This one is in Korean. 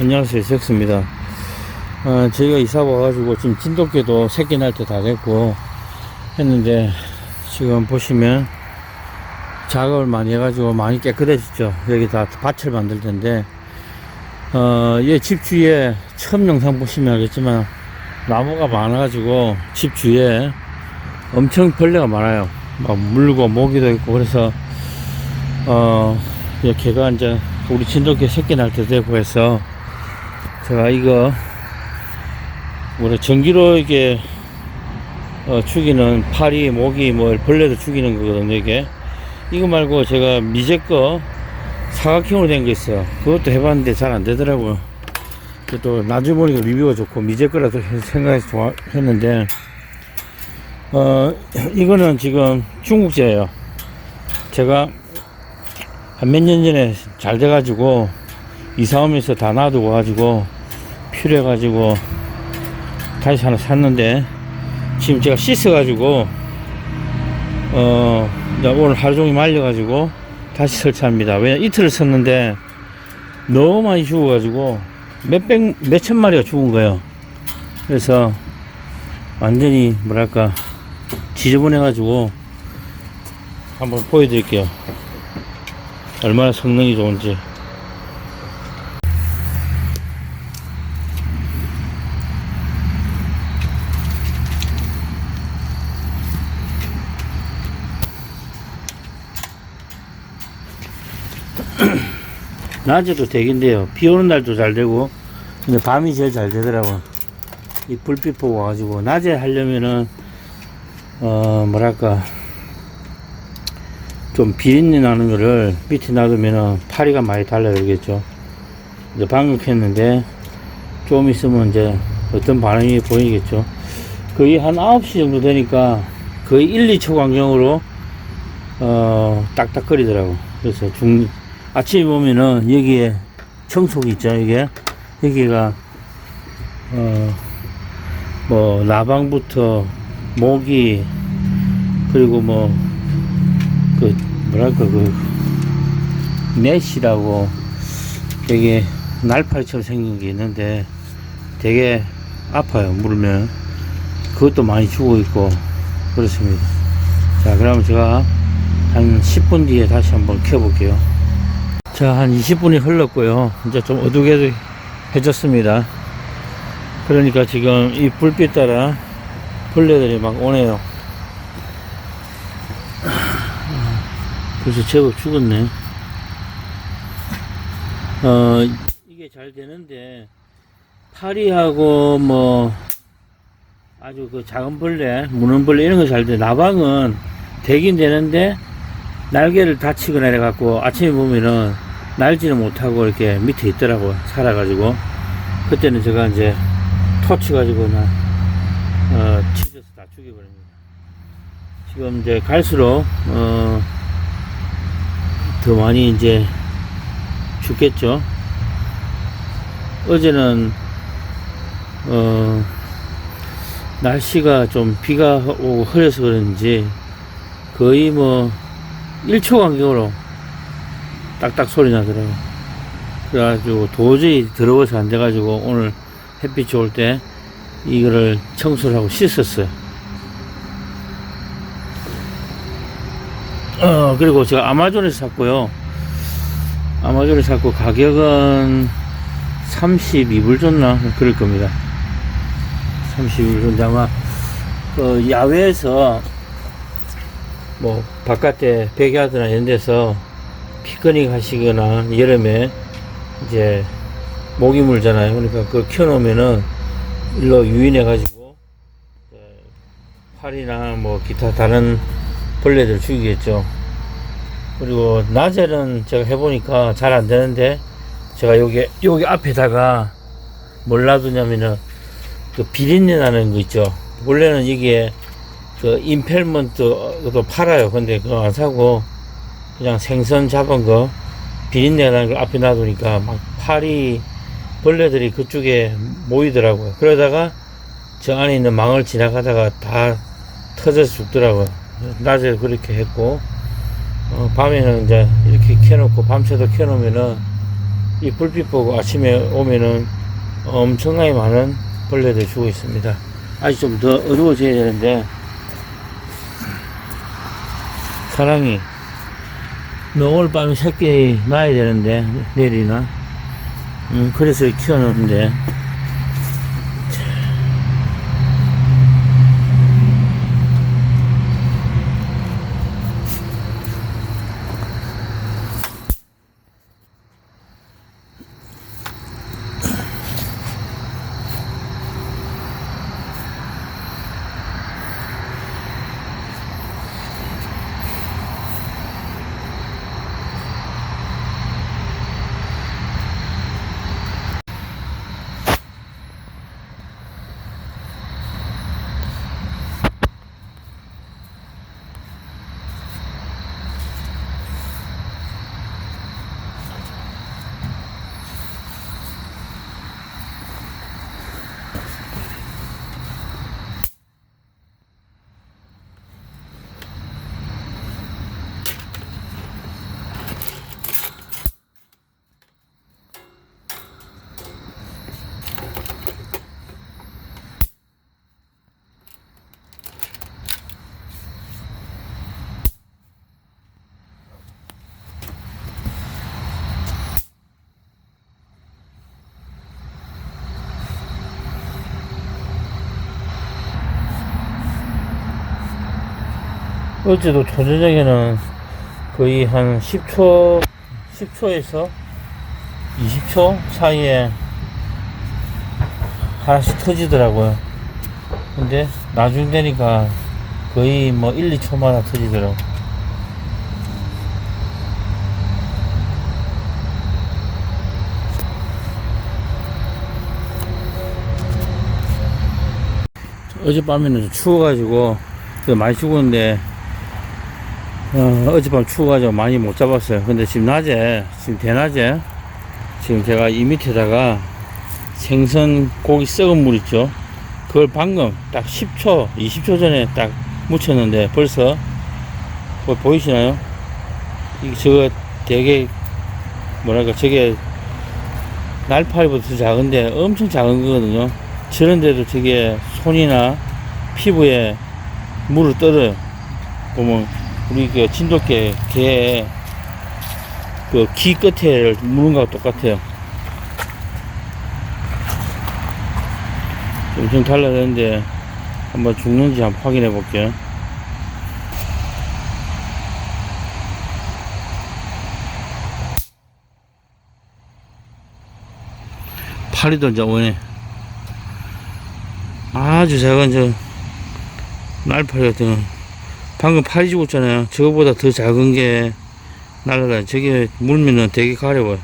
안녕하세요. 섹스입니다. 어, 저희가 이사 와가지고 지금 진돗개도 새끼 날 때 다 됐고 했는데 지금 보시면 작업을 많이 해가지고 많이 깨끗해졌죠. 여기 다 밭을 만들 텐데 어, 얘집 주위에 처음 영상 보시면 알겠지만 나무가 많아가지고 집 주위에 엄청 벌레가 많아요. 막 물고 모기도 있고 그래서 어, 이 개가 이제 우리 진돗개 새끼 날 때 되고 해서 제가 이거 우리 전기로 이게 어, 죽이는 파리, 모기, 뭐 벌레도 죽이는 거거든요 이게. 이거 말고 제가 미제 거 사각형으로 된 거 있어요. 그것도 해봤는데 잘 안 되더라고요. 또 나중에 보니까 리뷰가 좋고 미제 거라서 생각해서 좋아, 했는데 어 이거는 지금 중국제예요. 제가 한 몇 년 전에 잘 돼가지고 이사 오면서 다 놔두고 가지고 필요해가지고 다시 하나 샀는데 지금 제가 씻어가지고 어 오늘 하루 종일 말려가지고 다시 설치합니다. 왜냐 이틀을 썼는데 너무 많이 죽어가지고 몇백 몇천 마리가 죽은 거예요. 그래서 완전히 뭐랄까 지저분해가지고 한번 보여드릴게요. 얼마나 성능이 좋은지. 낮에도 되긴데요. 비 오는 날도 잘 되고, 근데 밤이 제일 잘 되더라고. 이 불빛 보고 와가지고, 낮에 하려면은, 어, 뭐랄까, 좀 비린내 나는 거를 밑에 놔두면은 파리가 많이 달라들겠죠. 이제 방금 켰는데, 좀 있으면 이제 어떤 반응이 보이겠죠. 거의 한 9시 정도 되니까 거의 1, 2초 간격으로, 어, 딱딱거리더라고. 그래서 중, 아침에 보면은 여기에 청소기 있죠 이게. 여기가 어뭐 나방부터 모기 그리고 뭐 그 뭐랄까 그 넷이라고 되게 날파리처럼 생긴 게 있는데 되게 아파요 물면. 그것도 많이 죽어 있고 그렇습니다. 자 그러면 제가 한 10분 뒤에 다시 한번 켜볼게요 자, 한 20분이 흘렀고요. 이제 좀 어둑어둑 해졌습니다. 그러니까 지금 이 불빛 따라 벌레들이 막 오네요. 그래서 제법 죽었네. 어, 이게 잘 되는데, 파리하고 뭐, 아주 그 작은 벌레, 무는 벌레 이런 거 잘 돼. 나방은 되긴 되는데, 날개를 다치거나 해갖고 아침에 보면은 날지는 못하고 이렇게 밑에 있더라고요. 살아가지고. 그때는 제가 이제 토치 가지고 나, 어, 치져서 다 죽여버립니다. 지금 이제 갈수록, 어, 더 많이 이제 죽겠죠. 어제는, 어, 날씨가 좀 비가 오고 흐려서 그런지 거의 뭐 1초 간격으로 딱딱 소리 나더라고요. 그래가지고 도저히 더러워서 안 돼가지고 오늘 햇빛 좋을 때 이거를 청소를 하고 씻었어요. 어, 그리고 제가 아마존에서 샀고요. 아마존에서 샀고 가격은 32불 줬나? 그럴 겁니다. 32불 줬는데 아마 그 야외에서 뭐 바깥에 백야드나 이런 데서 피크닉 하시거나 여름에 이제 모기 물잖아요. 그러니까 그거 켜놓으면은 일로 유인해 가지고 파리나 뭐 기타 다른 벌레들 죽이겠죠. 그리고 낮에는 제가 해보니까 잘 안 되는데 제가 여기 여기 앞에다가 뭘 놔두냐면은 그 비린내 나는 거 있죠. 원래는 이게 그 임펠먼트도 팔아요. 근데 그거 안 사고 그냥 생선 잡은 거 비린내 나는 걸 앞에 놔두니까 막 파리 벌레들이 그쪽에 모이더라고요. 그러다가 저 안에 있는 망을 지나가다가 다 터져서 죽더라고요. 낮에 그렇게 했고 어, 밤에는 이제 이렇게 켜놓고 밤새도 켜놓으면은 이 불빛 보고 아침에 오면은 엄청나게 많은 벌레들 주고 있습니다. 아직 좀 더 어두워져야 되는데 사랑이 너 오늘 밤에 새끼 낳아야 되는데 내일이나? 음, 그래서 키워놓는데 어제도 초저녁에는 거의 한 10초, 10초에서 20초 사이에 하나씩 터지더라고요. 근데 나중 되니까 거의 뭐 1, 2초마다 터지더라고. 어젯밤에는 좀 추워가지고 그 많이 죽었는데 어, 어젯밤 추워가지고 많이 못 잡았어요. 근데 지금 낮에, 지금 대낮에, 지금 제가 이 밑에다가 생선 고기 썩은 물 있죠? 그걸 방금 딱 10초, 20초 전에 딱 묻혔는데 벌써, 뭐 보이시나요? 이 저거 되게, 뭐랄까, 저게 날파리보다 더 작은데 엄청 작은 거거든요. 저런데도 저게 손이나 피부에 물을 떨어요. 보면 우리 그 진돗개 개의 그귀 끝에 무는 거하고 똑같아요. 엄청 달라졌는데 한번 죽는지 한번 확인해 볼게요. 파리도 이제 오네. 아주 작은 저 날파리 같은 거. 방금 파리 죽었잖아요. 저거보다 더 작은 게 날아다니. 저게 물면은 되게 가려워요.